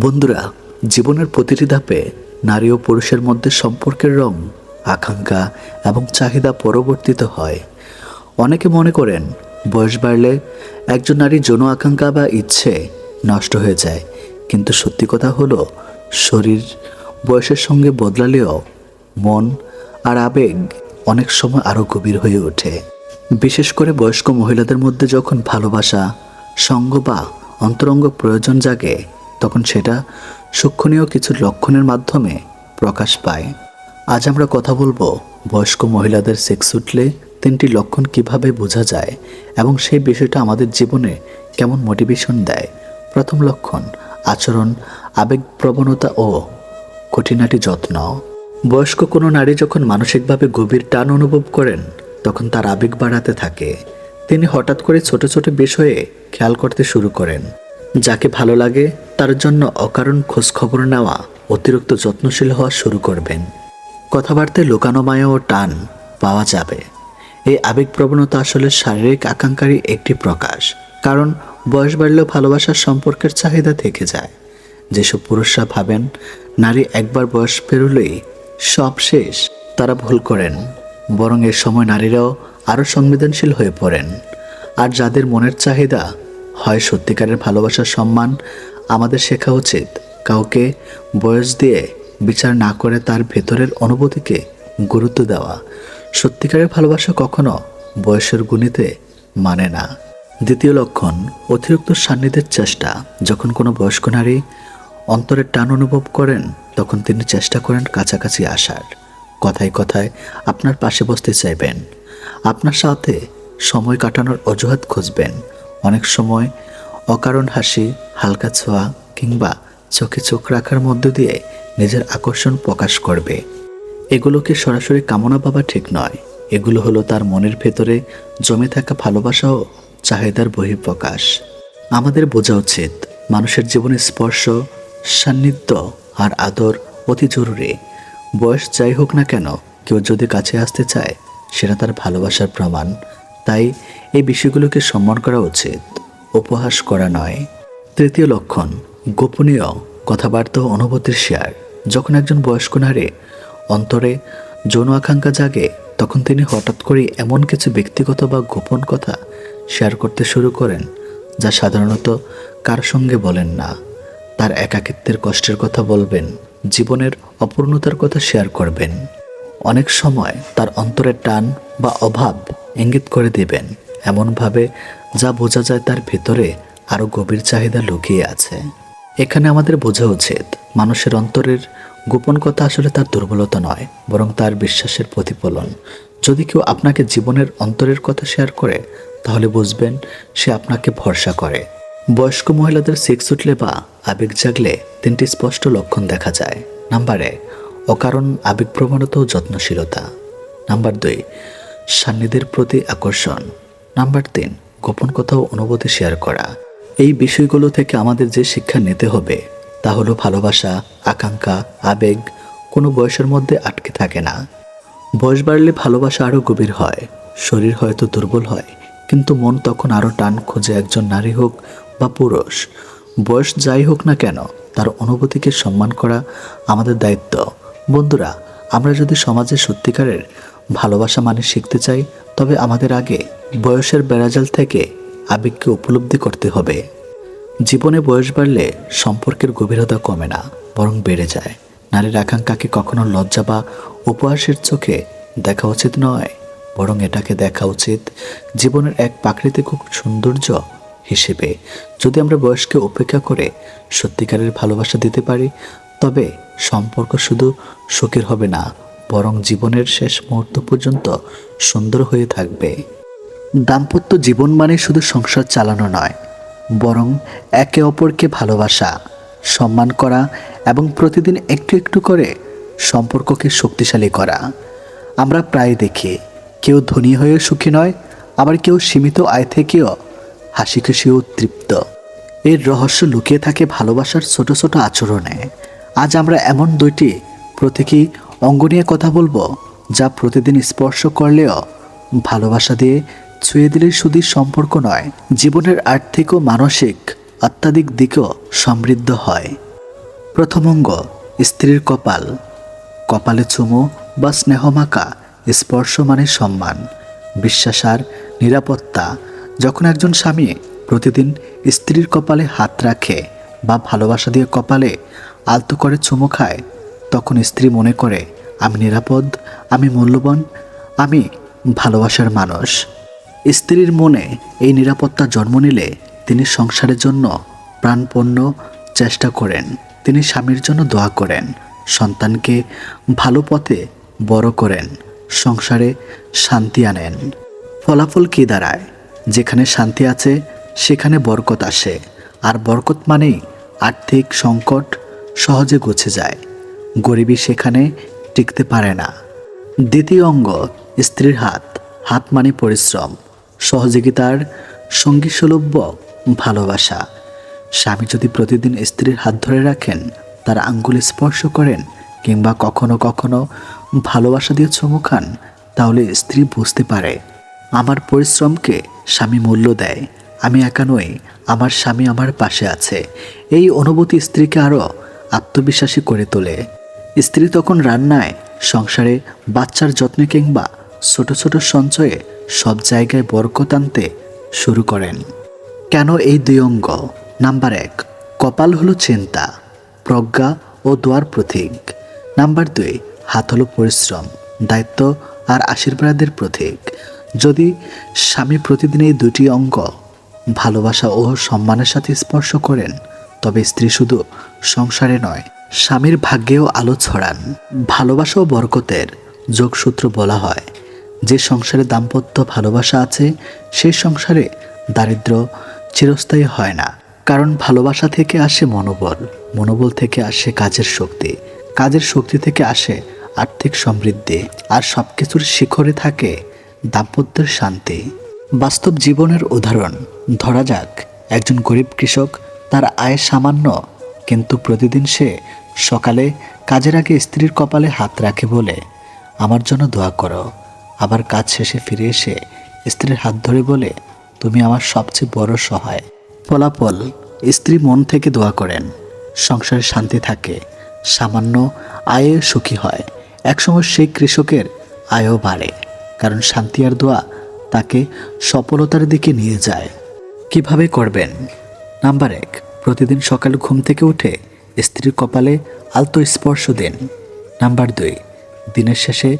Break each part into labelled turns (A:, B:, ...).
A: বন্ধুরা, জীবনের প্রতিটি ধাপে নারী ও পুরুষের মধ্যে সম্পর্কের রং, আকাঙ্ক্ষা এবং চাহিদা পরিবর্তিত হয়। অনেকে মনে করেন, বয়স বাড়লে একজন নারীর যৌন আকাঙ্ক্ষা বা ইচ্ছে নষ্ট হয়ে যায়। কিন্তু সত্যি কথা হলো, শরীর বয়সের সঙ্গে বদলালেও মন আর আবেগ অনেক সময় আরও গভীর হয়ে ওঠে। বিশেষ করে বয়স্ক মহিলাদের মধ্যে যখন ভালোবাসা, সঙ্গ বা অন্তরঙ্গ প্রয়োজন জাগে তখন সেটা সূক্ষণীয় কিছু লক্ষণের মাধ্যমে প্রকাশ পায়। আজ আমরা কথা বলব বয়স্ক মহিলাদের সেক্স উঠলে তিনটি লক্ষণ কীভাবে বোঝা যায় এবং সেই বিষয়টা আমাদের জীবনে কেমন মোটিভেশন দেয়। প্রথম লক্ষণ, আচরণ আবেগ প্রবণতা ও কঠিনাটি যত্ন। বয়স্ক কোনো নারী যখন মানসিকভাবে গভীর টান অনুভব করেন, তখন তার আবেগ বাড়াতে থাকে। তিনি হঠাৎ করে ছোট ছোট বিষয়ে খেয়াল করতে শুরু করেন। যাকে ভালো লাগে তার জন্য অকারণ খোঁজ খবর নেওয়া অতিরিক্ত যত্নশীল হওয়া শুরু করবেন। কথাবার্তায় লুকানো মায়া ও টান পাওয়া যাবে। এই আবেগ প্রবণতা আসলে শারীরিক আকাঙ্ক্ষারই একটি প্রকাশ, কারণ বয়স বাড়লেও ভালোবাসার সম্পর্কের চাহিদা থেকে যায়। যেসব পুরুষরা ভাবেন, নারী একবার বয়স পেরোলেই সব শেষ, তারা ভুল করেন, বরং এর সময় নারীরাও আরও সংবেদনশীল হয়ে পড়েন। আর যাদের মনের চাহিদা হয় সত্যিকারের ভালোবাসার সম্মান আমাদের শেখা উচিত কাউকে বয়স দিয়ে বিচার না করে তার ভেতরের অনুভূতিকে গুরুত্ব দেওয়া। সত্যিকারের ভালোবাসা কখনো বয়সের গুণিতে মানে না। দ্বিতীয় লক্ষণ, অতিরিক্ত সান্নিধ্যের চেষ্টা। যখন কোনো বয়স্ক নারী অন্তরের টান অনুভব করেন, তখন তিনি চেষ্টা করেন কাছাকাছি আসার। কথায় কথায় আপনার পাশে বসতে চাইবেন। আপনার সাথে সময় কাটানোর অজুহাত খুঁজবেন। অনেক সময় অকারণ হাসি, হালকা ছোঁয়া কিংবা চোখে চোখ রাখার মধ্য দিয়ে নিজের আকর্ষণ প্রকাশ করবে। এগুলোকে সরাসরি কামনা পাওয়া ঠিক নয়। এগুলো হলো তার মনের ভেতরে জমে থাকা ভালোবাসা ও চাহিদার বহিঃপ্রকাশ। আমাদের বোঝা উচিত, মানুষের জীবনে স্পর্শ, সান্নিধ্য আর আদর অতি জরুরি। বয়স যাই হোক না কেন, কেউ যদি কাছে আসতে চায়, সেটা তার ভালোবাসার প্রমাণ। তাই এই বিষয়গুলোকে সম্মান করা উচিত। উপহাস করা নয়। তৃতীয় লক্ষণ, গোপনীয় কথাবার্তা অনুভূতির শেয়ার। যখন একজন বয়স্ক নারী অন্তরে যৌন আকাঙ্ক্ষা জাগে, তখন তিনি হঠাৎ করে এমন কিছু ব্যক্তিগত বা গোপন কথা শেয়ার করতে শুরু করেন, যা সাধারণত কার সঙ্গে বলেন না। তার একাকিত্বের কষ্টের কথা বলবেন, জীবনের অপূর্ণতার কথা শেয়ার করবেন। অনেক সময় তার অন্তরের টান বা অভাব ইঙ্গিত করে দেবেন। এমনভাবে যা বোঝা যায় তার ভেতরে আরও গভীর চাহিদা লুকিয়ে আছে। এখানে আমাদের বোঝা উচিত, মানুষের অন্তরের গোপন কথা আসলে তার দুর্বলতা নয়, বরং তার বিশ্বাসের প্রতিফলন। যদি কেউ আপনাকে জীবনের অন্তরের কথা শেয়ার করে, তাহলে বুঝবেন সে আপনাকে ভরসা করে। বয়স্ক মহিলাদের সেক্স উঠলে বা আবেগ জাগলে তিনটি স্পষ্ট লক্ষণ দেখা যায়। নাম্বার এক, অকারণ আবেগপ্রবণতা ও যত্নশীলতা। নাম্বার দুই, সান্নিধ্যের প্রতি আকর্ষণ। নাম্বার তিন, গোপন কথা অনুভূতি শেয়ার করা। এই বিষয়গুলো থেকে আমাদের যে শিক্ষা নিতে হবে, তা হলো ভালোবাসা, আকাঙ্ক্ষা, আবেগ, কোনো বয়সের মধ্যে আটকে থাকে না। বয়স বাড়লে ভালোবাসা আরও গভীর হয়, শরীর হয়তো দুর্বল হয়, কিন্তু মন তখন আরও টান খোঁজে একজন নারী হোক বা পুরুষ। বয়স যাই হোক না কেন, তার অনুভূতিকে সম্মান করা আমাদের দায়িত্ব। বন্ধুরা, আমরা যদি সমাজে সত্যিকারের ভালোবাসা মানে শিখতে চাই, তবে আমাদের আগে বয়সের বেড়াজাল থেকে আবেগকে উপলব্ধি করতে হবে। জীবনে বয়স বাড়লে সম্পর্কের গভীরতা কমে না, বরং বেড়ে যায়। নারীর আকাঙ্ক্ষাকে কখনো লজ্জা বা উপহাসের চোখে দেখা উচিত নয়, বরং এটাকে দেখা উচিত জীবনের এক প্রাকৃতিক সৌন্দর্য হিসেবে। যদি আমরা বয়সকে উপেক্ষা করে সত্যিকারের ভালোবাসা দিতে পারি, তবে সম্পর্ক শুধু সুখের হবে না বরং জীবনের শেষ মুহূর্ত পর্যন্ত সুন্দর হয়ে থাকবে। দাম্পত্য জীবন মানে শুধু সংসার চালানো নয়, বরং একে অপরকে ভালোবাসা, সম্মান করা এবং প্রতিদিন একটু একটু করে সম্পর্ককে শক্তিশালী করা। আমরা প্রায় দেখি, কেউ ধনী হয়ে সুখী নয়, আবার কেউ সীমিত আয় থেকেও হাসি খুশিও তৃপ্ত। এর রহস্য লুকিয়ে থাকে ভালোবাসার ছোট ছোট আচরণে। আজ আমরা এমন দুইটি প্রতীকী অঙ্গ নিয়ে কথা বলব, যা প্রতিদিন স্পর্শ করলেও ভালোবাসা দিয়ে ছুঁয়ে দিলে শুধু সম্পর্ক নয়, জীবনের আর্থিক ও মানসিক অত্যাধিক দিকও সমৃদ্ধ হয়। প্রথম অঙ্গ, স্ত্রীর কপাল। কপালে চুমো বা স্নেহমাকা স্পর্শ মানে সম্মান, বিশ্বাস আর নিরাপত্তা। যখন একজন স্বামী প্রতিদিন স্ত্রীর কপালে হাত রাখে বা ভালোবাসা দিয়ে কপালে আলতো করে চুমো খায়, তখন স্ত্রী মনে করে আমি নিরাপদ, আমি মূল্যবান, আমি ভালোবাসার মানুষ। স্ত্রীর মনে এই নিরাপত্তা জন্ম নিলে তিনি সংসারের জন্য প্রাণপণ্য চেষ্টা করেন। তিনি স্বামীর জন্য দোয়া করেন, সন্তানকে ভালো পথে বড় করেন, সংসারে শান্তি আনেন। ফলাফল কী দাঁড়ায়? যেখানে শান্তি আছে, সেখানে বরকত আসে। আর বরকত মানেই আর্থিক সংকট সহজে গুছে যায়। গরিবী সেখানে টিকতে পারে না। দ্বিতীয় অঙ্গ, স্ত্রীর হাত হাত মানে পরিশ্রম, সহযোগিতার সঙ্গী সুলভ্য ভালোবাসা। স্বামী যদি প্রতিদিন স্ত্রীর হাত ধরে রাখেন, তার আঙ্গুল স্পর্শ করেন কিংবা কখনো কখনো ভালোবাসা দিয়ে চুমু খান, তাহলে স্ত্রী বুঝতে পারে, আমার পরিশ্রমকে স্বামী মূল্য দেয়, আমি একা নই, আমার স্বামী আমার পাশে আছে। এই অনুভূতি স্ত্রীকে আরও আত্মবিশ্বাসী করে তোলে। স্ত্রী তখন রান্নায়, সংসারে বাচ্চার যত্নে কিংবা ছোট ছোট সঞ্চয়ে সব জায়গায় বরকত আনতে শুরু করেন। কেন এই দুই অঙ্গ? নাম্বার এক, কপাল হলো চিন্তা, প্রজ্ঞা ও দোয়ার প্রতীক। নাম্বার দুই, হাত হলো পরিশ্রম, দায়িত্ব আর আশীর্বাদের প্রতীক। যদি স্বামী প্রতিদিন এই দুটি অঙ্গ ভালোবাসা ও সম্মানের সাথে স্পর্শ করেন, তবে স্ত্রী শুধু সংসারে নয় স্বামীর ভাগ্যেও আলো ছড়ান। ভালোবাসা ও বরকতের যোগসূত্র বলা হয়। যে সংসারে দাম্পত্য ভালোবাসা আছে সেই সংসারে দারিদ্র চিরস্থায়ী হয় না। কারণ ভালোবাসা থেকে আসে মনোবল। মনোবল থেকে আসে কাজের শক্তি। কাজের শক্তি থেকে আসে আর্থিক সমৃদ্ধি। আর সব কিছুর শিখরে থাকে দাম্পত্যের শান্তি। বাস্তব জীবনের উদাহরণ ধরা যাক। একজন গরিব কৃষক, তার আয় সামান্য কিন্তু প্রতিদিন সে সকালে কাজের আগে স্ত্রীর কপালে হাত রাখে বলে, আমার জন্য দোয়া করো। আবার কাজ শেষে ফিরে এসে স্ত্রীর হাত ধরে বলে, তুমি আমার সবচেয়ে বড় সহায়। ফলাফল, স্ত্রী মন থেকে দোয়া করেন। সংসারে শান্তি থাকে, সামান্য আয়ে সুখী হয়। একসময় সেই কৃষকের আয়ও বাড়ে, কারণ শান্তি আর দোয়া তাকে সফলতার দিকে নিয়ে যায়। কীভাবে করবেন? নাম্বার এক প্রতিদিন সকালে ঘুম থেকে উঠে স্ত্রীর কপালে আলতো স্পর্শ দিন। নাম্বার দুই, দিনের শেষে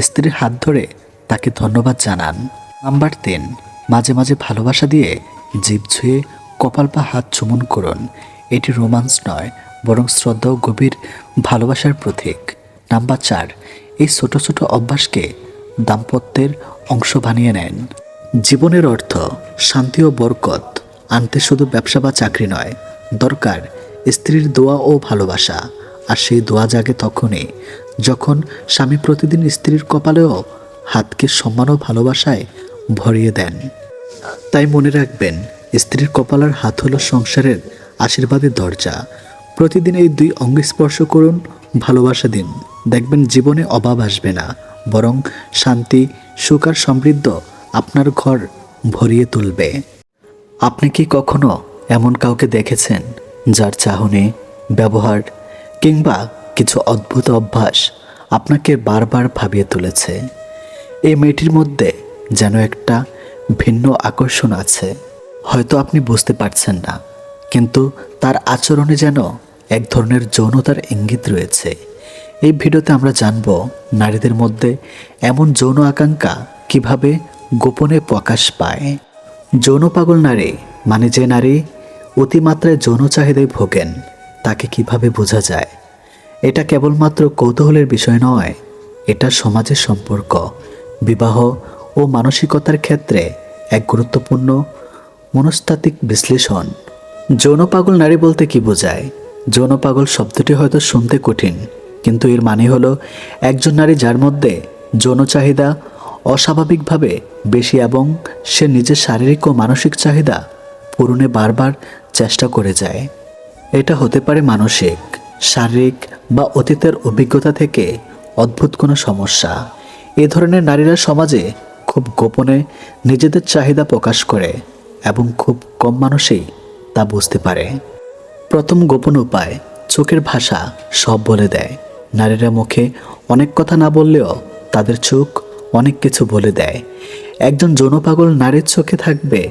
A: স্ত্রীর হাত ধরে তাকে ধন্যবাদ জানান। নাম্বার তিন, মাঝে মাঝে ভালোবাসা দিয়ে জীব ছুঁয়ে কপাল বা হাত চুমন করুন। এটি রোমান্স নয়, বরং শ্রদ্ধা ও গভীর ভালোবাসার প্রতীক। নাম্বার চার, এই ছোট ছোট অভ্যাসকে দাম্পত্যের অংশ বানিয়ে নেন। জীবনের অর্থ শান্তি ও বরকত, আনতে শুধু ব্যবসা বা চাকরি নয় দরকার, স্ত্রীর দোয়া ও ভালোবাসা। আর সেই দোয়া জাগে তখনই যখন স্বামী প্রতিদিন স্ত্রীর কপালেও হাতকে সম্মান ও ভালোবাসায় ভরিয়ে দেন। তাই মনে রাখবেন, স্ত্রীর কপালের হাত হলো সংসারের আশীর্বাদের দরজা। প্রতিদিন এই দুই অঙ্গ স্পর্শ করুন, ভালোবাসা দিন। দেখবেন জীবনে অভাব আসবে না, বরং শান্তি, সুখ আর সমৃদ্ধ আপনার ঘর ভরিয়ে তুলবে। আপনি কি কখনো এমন কাউকে দেখেছেন যার চাহনি, ব্যবহার কিংবা কিছু অদ্ভুত অভ্যাস আপনাকে বারবার ভাবিয়ে তুলেছে। এই মেয়েটির মধ্যে যেন একটা ভিন্ন আকর্ষণ আছে। হয়তো আপনি বুঝতে পারছেন না, কিন্তু তার আচরণে যেন এক ধরনের যৌনতার ইঙ্গিত রয়েছে। এই ভিডিওতে আমরা জানব নারীদের মধ্যে এমন যৌন আকাঙ্ক্ষা কীভাবে গোপনে প্রকাশ পায়। যৌন পাগল নারী মানে যে নারী অতিমাত্রায় যৌন চাহিদায় ভোগেন, তাকে কীভাবে বোঝা যায়? এটা কেবলমাত্র কৌতূহলের বিষয় নয়, এটা সমাজের সম্পর্ক। বিবাহ ও মানসিকতার ক্ষেত্রে এক গুরুত্বপূর্ণ মনস্তাত্ত্বিক বিশ্লেষণ। যৌন পাগল নারী বলতে কি বোঝায়? যৌন পাগল শব্দটি হয়তো শুনতে কঠিন, কিন্তু এর মানে হলো একজন নারী যার মধ্যে যৌন চাহিদা অস্বাভাবিকভাবে বেশি এবং সে নিজের শারীরিক ও মানসিক চাহিদা পূরণে বারবার চেষ্টা করে যায়। এটা হতে পারে মানসিক, শারীরিক বা অতীতের অভিজ্ঞতা থেকে অদ্ভুত কোনো সমস্যা। এ ধরনের নারীরা সমাজে খুব গোপনে নিজেদের চাহিদা প্রকাশ করে এবং খুব কম মানুষই তা বুঝতে পারে। প্রথম গোপন উপায়, চোখের ভাষা সব বলে দেয়। নারীরা মুখে অনেক কথা না বললেও তাদের চোখ অনেক কিছু বলে দেয়। একজন যৌনপাগল নারীর চোখে থাকবে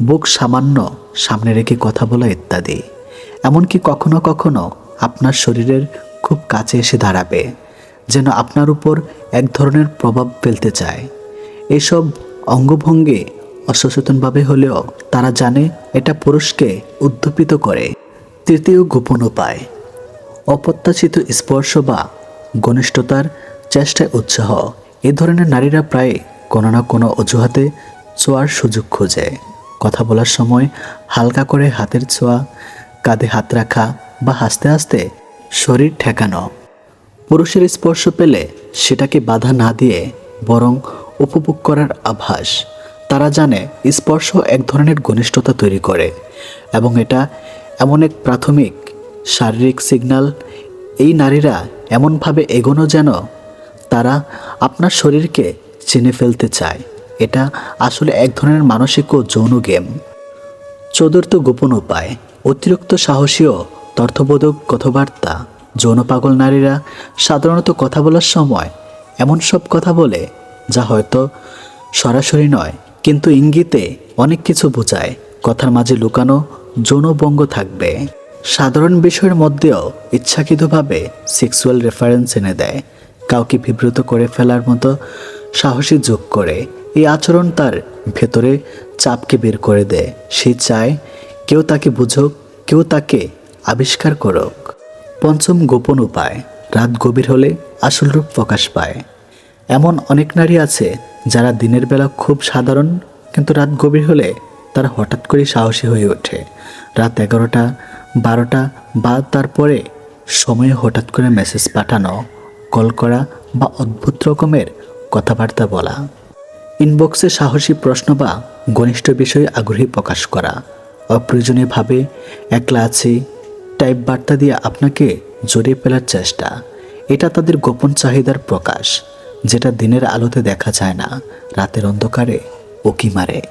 A: বুক সামান্য, সামনে রেখে কথা বলা ইত্যাদি। এমনকি কখনো কখনো আপনার শরীরের খুব কাছে এসে দাঁড়াবে, যেন আপনার উপর এক ধরনের প্রভাব ফেলতে চায়। এসব অঙ্গভঙ্গি অসচেতনভাবে হলেও তারা জানে এটা পুরুষকে উদ্দীপিত করে। তৃতীয় গোপন উপায়, অপ্রত্যাশিত স্পর্শ বা ঘনিষ্ঠতার চেষ্টায় উৎসাহ। এ ধরনের নারীরা প্রায় কোনো না কোনো অজুহাতে ছোঁয়ার সুযোগ খোঁজে। কথা বলার সময় হালকা করে হাতের ছোঁয়া, কাঁধে হাত রাখা বা হাসতে হাসতে শরীর ঠেকানো। পুরুষের স্পর্শ পেলে সেটাকে বাধা না দিয়ে বরং উপভোগ করার আভাস। তারা জানে স্পর্শ এক ধরনের ঘনিষ্ঠতা তৈরি করে এবং এটা এমন এক প্রাথমিক শারীরিক সিগন্যাল। এই নারীরা এমনভাবে এগোনো যেন তারা আপনার শরীরকে চিনে ফেলতে চায়। এটা আসলে এক ধরনের মানসিক ও যৌন গেম। চতুর্থ গোপন উপায়, অতিরিক্ত সাহসী ও তর্থবোধক কথাবার্তা। যৌন পাগল নারীরা সাধারণত কথা বলার সময় এমন সব কথা বলে, যা হয়তো সরাসরি নয়, কিন্তু ইঙ্গিতে অনেক কিছু বোঝায়, কথার মাঝে লুকানো যৌনবঙ্গ থাকবে। সাধারণ বিষয়ের মধ্যেও ইচ্ছাকৃতভাবে সেক্সুয়াল রেফারেন্স এনে দেয়, কাউকে বিব্রত করে ফেলার মতো সাহসী যোগ করে এই আচরণ তার ভেতরে চাপকে বের করে দেয়। সে চায়, কেউ তাকে বুঝুক, কেউ তাকে আবিষ্কার করুক। পঞ্চম গোপন উপায়, রাত গভীর হলে আসল রূপ প্রকাশ পায়। এমন অনেক নারী আছে যারা দিনের বেলা খুব সাধারণ, কিন্তু রাত গভীর হলে তারা হঠাৎ করে সাহসী হয়ে ওঠে। রাত এগারোটা, বারোটা বা তারপরে সময়ে হঠাৎ করে মেসেজ পাঠানো, কল করা বা অদ্ভুত রকমের কথাবার্তা বলা। ইনবক্সে সাহসী প্রশ্ন বা ঘনিষ্ঠ বিষয়ে আগ্রহী প্রকাশ করা। অপ্রয়োজনীয়ভাবে একলা আছি টাইপ বার্তা দিয়ে আপনাকে জড়িয়ে ফেলার চেষ্টা। এটা তাদের গোপন চাহিদার প্রকাশ, যেটা দিনের আলোতে দেখা যায় না, রাতের অন্ধকারে উকি মারে।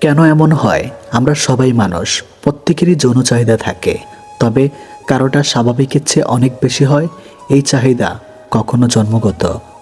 A: কেন এমন হয়? আমরা সবাই মানুষ, প্রত্যেকেরই যৌন চাহিদা থাকে। তবে কারোটা স্বাভাবিকের চেয়ে অনেক বেশি হয়, এই চাহিদা কখনো জন্মগত।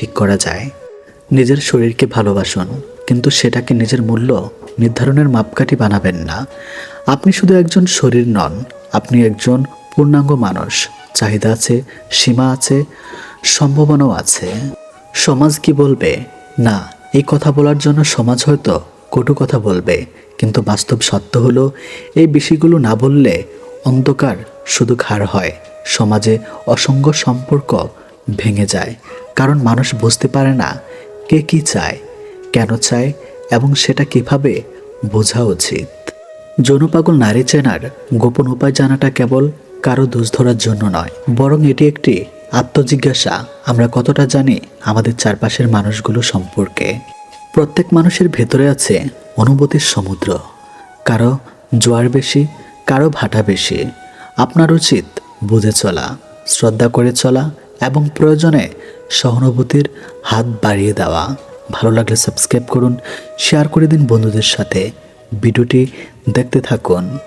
A: ঠিক করা যায়। নিজের শরীরকে ভালোবাসুন, কিন্তু সেটাকে নিজের মূল্য নির্ধারণের মাপকাঠি বানাবেন না। আপনি শুধু একজন শরীর নন, আপনি একজন পূর্ণাঙ্গ মানুষ। চাহিদা আছে, সীমা আছে, সম্ভাবনাও আছে। সমাজ কি বলবে? না, এই কথা বলার জন্য সমাজ হয়তো কটু কথা বলবে, কিন্তু বাস্তব সত্য হলো, এই বিষয়গুলো না বললে অন্ধকার শুধু ঘাড় হয়, সমাজে অসংখ্য সম্পর্ক ভেঙে যায়। কারণ মানুষ বুঝতে পারে না কে কি চায়, কেন চায় এবং সেটা কীভাবে বোঝা উচিত। যৌনপাগল নারী চেনার গোপন উপায় জানাটা কেবল কারও দোষ ধরার জন্য নয়, বরং এটি একটি আত্মজিজ্ঞাসা। আমরা কতটা জানি আমাদের চারপাশের মানুষগুলো সম্পর্কে। প্রত্যেক মানুষের ভেতরে আছে অনুভূতির সমুদ্র। কারও জোয়ার বেশি, কারও ভাটা বেশি। আপনার উচিত বুঝে চলা, শ্রদ্ধা করে চলা এবং প্রয়োজনে সহানুভূতির হাত বাড়িয়ে দেওয়া। ভালো লাগলে সাবস্ক্রাইব করুন, শেয়ার করে দিন বন্ধুদের সাথে। ভিডিওটি দেখতে থাকুন।